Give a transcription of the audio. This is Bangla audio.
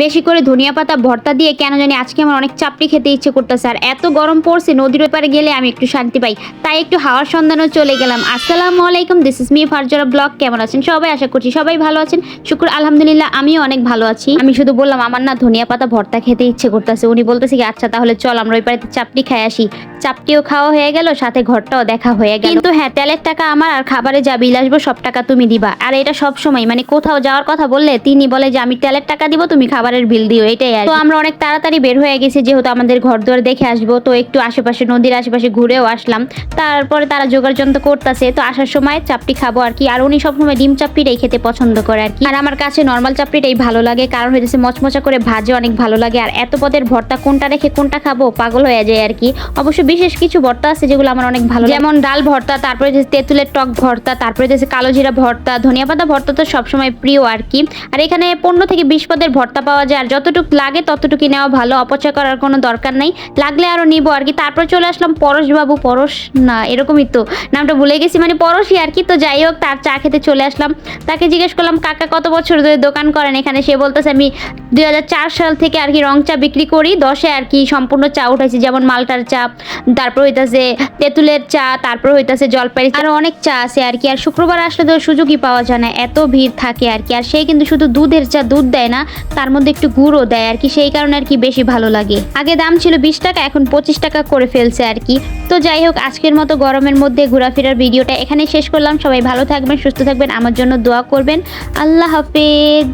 বেশি করে ধনিয়া পাতা, ভর্তা দিয়ে কেন জানি আজকে আমার অনেক চাপড়ি খেতে ইচ্ছে করতেছে। আর এত গরম পড়ছে, নদীর ওপারে গেলে আমি একটু শান্তি পাই। তাই একটু হাওয়ার সন্ধানেও চলে গেলাম। আসসালামু আলাইকুম this is me Farzara blog. কেমন আছেন সবাই? আশা করছি সবাই ভালো আছেন। শুক্র, আলহামদুলিল্লাহ, আমিও অনেক ভালো আছি। আমি শুধু বললাম, আমার না ধনিয়া পাতা, ভর্তা খেতে ইচ্ছে করতেছে। উনি বলতেছে কি আচ্ছা তাহলে চল, আমরা ওই পাড়াতে চাপড়ি খাই, আসি। চাপটিও খাওয়া হয়ে গেল, সাথে ঘরটাও দেখা হয়ে গেল। কিন্তু হ্যাঁ তেলের টাকা আমার, আর খাবারে যা বিল আসব, সব টাকা তুমি দিবা। আর এটা সব সময় মানে কোথাও যাওয়ার কথা বললে, তিনি বলে যে, আমি তেলের টাকা দিব, তুমি খাবারের বিল দিও এটাই আর তো আমরা অনেক তাড়াতাড়ি বের হয়ে গেছি যেহেতু আমাদের ঘর দুয়ার দেখে আসব তো একটু আশেপাশে নদীর আশেপাশে ঘুরেও আসলাম। তারপরে তারা জোগাড় যন্ত্র করতেছে তো আসার সময় চাপটি খাব আর কি। আর উনি সবসময় ডিম চাপড়িটাই খেতে পছন্দ করে আর কি। আর আমার কাছে নর্মাল চাপড়িটাই ভালো লাগে কারণ হয়েছে মচমচা করে ভাজে অনেক ভালো লাগে। আর এত পদের ভর্তা কোনটা রেখে কোনটা খাব পাগল হয়ে যায় আর কি। অবশ্য বিশেষ কিছু ভর্তা আছে যেগুলো আমার অনেক ভালো যেমন ডাল ভর্তা তারপরে যে তেঁতুলের টক ভর্তা তারপরে যে কালো জিরা ভর্তা ধনিয়া পাতা ভর্তা তো সবসময় প্রিয় আর কি। আর এখানে পনেরো থেকে বিশ পদের ভর্তা পাওয়া যায়। আর যতটুকু লাগে ততটুকু নেওয়া ভালো। অপচয় করার কোনো দরকার নেই। লাগলে আরও নিবো আর কি। তারপর চলে আসলাম পরশ বাবু পরশ? না, এরকমই তো। নামটা ভুলে গেছি। মানে পরশই আর কি। তো যাই হোক, তার চা খেতে চলে আসলাম। তাকে জিজ্ঞেস করলাম, কাকা, কত বছর ধরে দোকান করেন এখানে? সে বলতেছে, আমি দুই সাল থেকে আর কি রং চা বিক্রি করি। দশে আর কি সম্পূর্ণ চা উঠাইছি। যেমন মালটার চা, তারপর হইতাছে তেঁতুলের চা, তারপর হইতাছে জলপাই আরও অনেক চা আছে আর কি। আর শুক্রবার আসলে তো সুযোগই পাওয়া যায় না। এত ভিড় থাকে আর কি। আর সে কিন্তু শুধু দুধের চা, দুধ দেয় না। তার মধ্যে একটু গুঁড়ো দেয় আর কি, সেই কারণে আর কি বেশি ভালো লাগে। আগে দাম ছিল বিশ টাকা, এখন পঁচিশ টাকা করে ফেলছে আর কি। তো যাই হোক, আজকের মতো গরমের মধ্যে ঘোরাফেরার ভিডিওটা এখানে শেষ করলাম। সবাই ভালো থাকবেন, সুস্থ থাকবেন, আমার জন্য দোয়া করবেন। আল্লাহ হাফেজ।